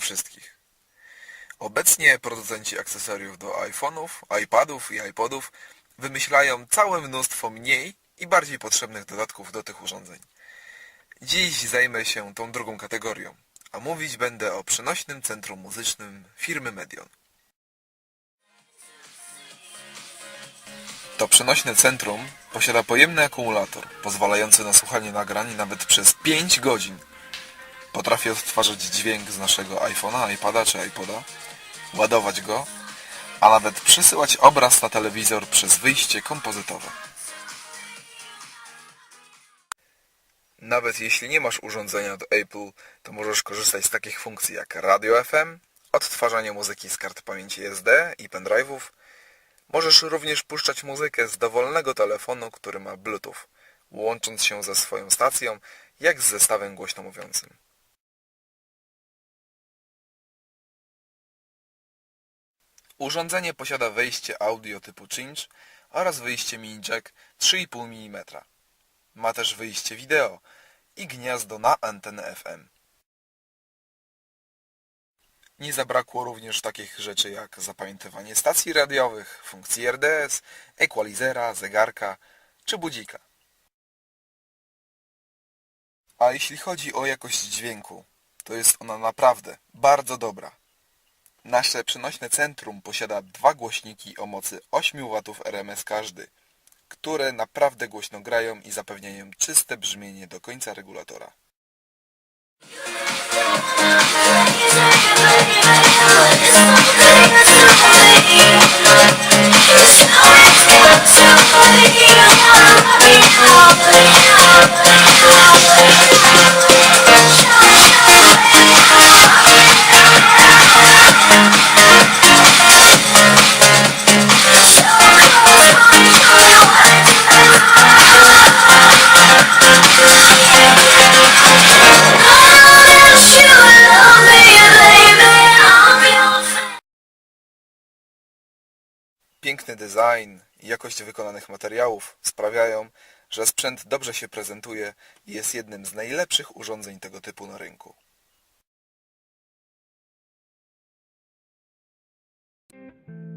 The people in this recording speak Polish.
wszystkich. Obecnie producenci akcesoriów do iPhone'ów, iPadów i iPodów wymyślają całe mnóstwo mniej i bardziej potrzebnych dodatków do tych urządzeń. Dziś zajmę się tą drugą kategorią, a mówić będę o przenośnym centrum muzycznym firmy Medion. To przenośne centrum posiada pojemny akumulator, pozwalający na słuchanie nagrań nawet przez 5 godzin. Potrafi odtwarzać dźwięk z naszego iPhone'a, iPada czy iPoda, ładować go, a nawet przesyłać obraz na telewizor przez wyjście kompozytowe. Nawet jeśli nie masz urządzenia od Apple, to możesz korzystać z takich funkcji jak radio FM, odtwarzanie muzyki z kart pamięci SD i pendrive'ów. Możesz również puszczać muzykę z dowolnego telefonu, który ma Bluetooth, łącząc się ze swoją stacją, jak z zestawem głośno Urządzenie posiada wejście audio typu cinch oraz wyjście mini jack 3,5 mm. Ma też wyjście wideo i gniazdo na antenę FM. Nie zabrakło również takich rzeczy jak zapamiętywanie stacji radiowych, funkcji RDS, equalizera, zegarka czy budzika. A jeśli chodzi o jakość dźwięku, to jest ona naprawdę bardzo dobra. Nasze przenośne centrum posiada dwa głośniki o mocy 8 W RMS każdy, które naprawdę głośno grają i zapewniają czyste brzmienie do końca regulatora. Piękny design i jakość wykonanych materiałów sprawiają, że sprzęt dobrze się prezentuje i jest jednym z najlepszych urządzeń tego typu na rynku. Thank you.